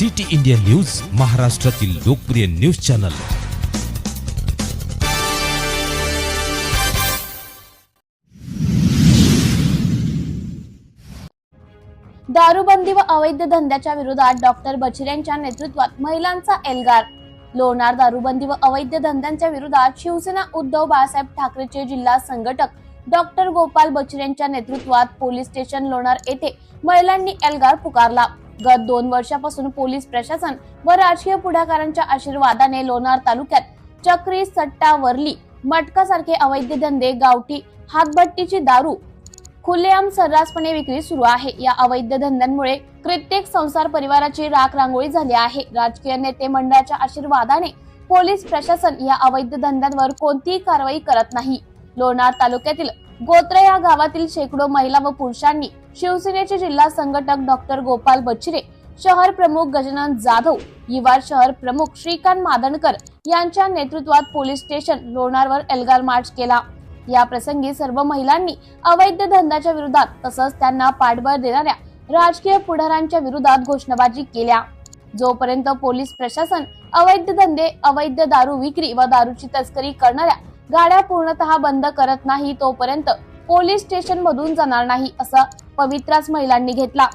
City India news महाराष्ट्रातील लोकप्रिय news channel. दारूबंदी व अवैध धंद्याच्या विरोधात डॉक्टर बछिरेंच्या नेतृत्वात महिलांचा एल्गार. लोणार दारूबंदी व अवैध धंद्यांच्या विरोधात शिवसेना उद्धव बाळासाहेब ठाकरेचे जिल्हा संघटक डॉक्टर गोपाल बछिरेंच्या नेतृत्वात पोलीस स्टेशन लोणार येथे महिलांनी एल्गार पुकारला. गत दोन वर्षापासून पोलीस प्रशासन व राजकीय पुढाकारांच्या आशीर्वादाने लोणार तालुक्यात चक्री सट्टा वर्ली मटकासारखे अवैध धंदे गावठी हातभट्टीची दारू खुलेआम सर्रासपणे विक्री सुरू आहे. या अवैध धंद्यांमुळे कित्येक संसार परिवाराची राख रांगोळी झाली आहे. राजकीय नेते मंडळाच्या आशीर्वादाने पोलीस प्रशासन या अवैध धंद्यांवर कोणतीही कारवाई करत नाही. लोणार तालुक्यातील गोत्र या गावातील शेकडो महिला व पुरुषांनी शिवसेनेचे जिल्हा संघटक डॉक्टर गोपाल बच्चिरे शहर प्रमुख गजानन जाधव युवा शहर प्रमुख श्रीकांत मादणकर यांच्या नेतृत्वात पोलीस स्टेशन लोणारवर एल्गार मार्च केला. या प्रसंगी सर्व महिलांनी अवैध धंद्याच्या विरोधात तसंच त्यांना पाठबळ देणाऱ्या राजकीय पुढाऱ्यांच्या विरोधात घोषणाबाजी केल्या. जोपर्यंत पोलीस प्रशासन अवैध धंदे अवैध दारू विक्री व दारूची तस्करी करणाऱ्या गाड्या पूर्णतः बंद करत नाही तोपर्यंत पोलीस स्टेशन मधून जाणार नाही असा पवित्रास महिलांनी घेतला.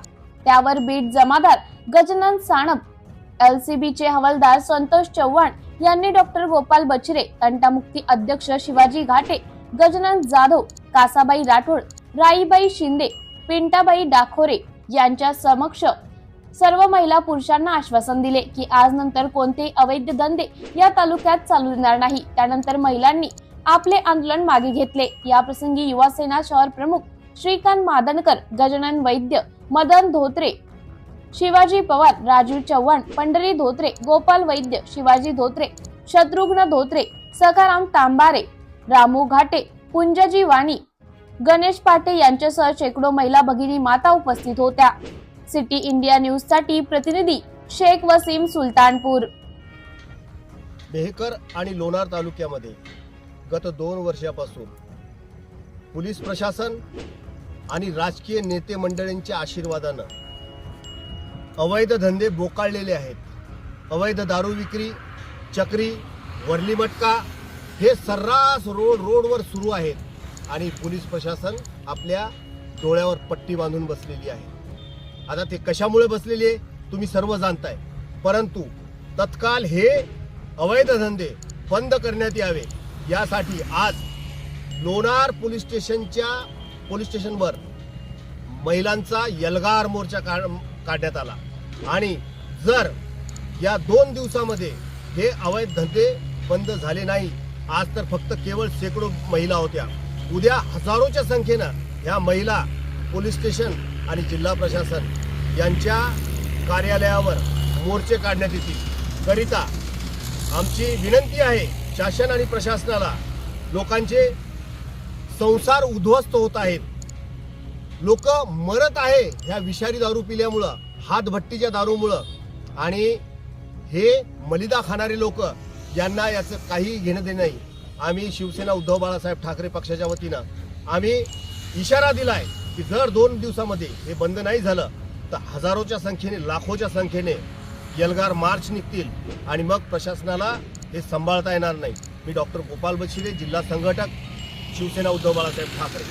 त्यावर बीट जमादार गजानन साणप एलसीबी चे हवालदार संतोष चव्हाण यांनी डॉक्टर गोपाल बछिरे तंटामुक्ती अध्यक्ष शिवाजी घाटे गजानन जाधव कासाबाई राठोड राईबाई शिंदे पिंटाबाई डाखोरे यांच्या समक्ष सर्व महिला पुरुषांना आश्वासन दिले की आज नंतर कोणतेही अवैध धंदे या तालुक्यात चालू देणार नाही. त्यानंतर महिलांनी आपले आंदोलन मागे घेतले. या प्रसंगी युवा सेना शहर प्रमुख श्रीकांत मादनकर गजानन वैद्य मदन धोत्रे शिवाजी पवार राजीव चव्हाण पंढरी धोत्रे गोपाल वैद्य शिवाजी धोत्रे शत्रुघ्न धोत्रे सखाराम तांबारे रामू घाटे पुंजजी वाणी गणेश पाटे यांच्यासह शेकडो महिला भगिनी माता उपस्थित होत्या. सिटी इंडिया न्यूजसाठी प्रतिनिधी शेख वसीम सुलतानपूर. बेहकर आणि लोणार तालुक्यामध्ये गत दोन वर्षापासून पोलीस प्रशासन आणि राजकीय नेते मंडळींच्या आशीर्वादानं अवैध धंदे बोकाळलेले आहेत. अवैध दारू विक्री चक्री वरली मटका हे सर्रास रोड रोडवर सुरू आहेत आणि पोलीस प्रशासन आपल्या डोळ्यावर पट्टी बांधून बसलेली आहे. आता ते कशामुळे बसलेली आहे तुम्ही सर्व जाणताय. परंतु तत्काल हे अवैध धंदे बंद करण्यात यावे. यासाठी आज लोणार पोलीस स्टेशनच्या पोलीस स्टेशनवर महिलांचा यलगार मोर्चा काढ काढण्यात आला. आणि जर या दोन दिवसामध्ये हे अवैध धंदे बंद झाले नाही आज तर फक्त केवळ शेकडो महिला होत्या. उद्या हजारोच्या संख्येनं ह्या महिला पोलीस स्टेशन आणि जिल्हा प्रशासन यांच्या कार्यालयावर मोर्चे काढण्यात येतील. करिता आमची विनंती आहे शासन आणि प्रशासनाला लोकांचे संसार उद्ध्वस्त होत आहेत. लोक मरत आहे ह्या विषारी दारू पिल्यामुळं हातभट्टीच्या दारूमुळं आणि हे मलिदा खाणारे लोक यांना याचं काही घेणं देणं नाही. आम्ही शिवसेना उद्धव बाळासाहेब ठाकरे पक्षाच्या वतीनं आम्ही इशारा दिलाय की जर दोन दिवसामध्ये हे बंद नाही झालं तर हजारोच्या संख्येने लाखोच्या संख्येने यलगार मार्च निघतील आणि मग प्रशासनाला हे सांभाळता येणार नाही. मी डॉक्टर गोपाल बशिरे जिल्हा संघटक शिवसेना उद्धव बाळासाहेब ठाकरे.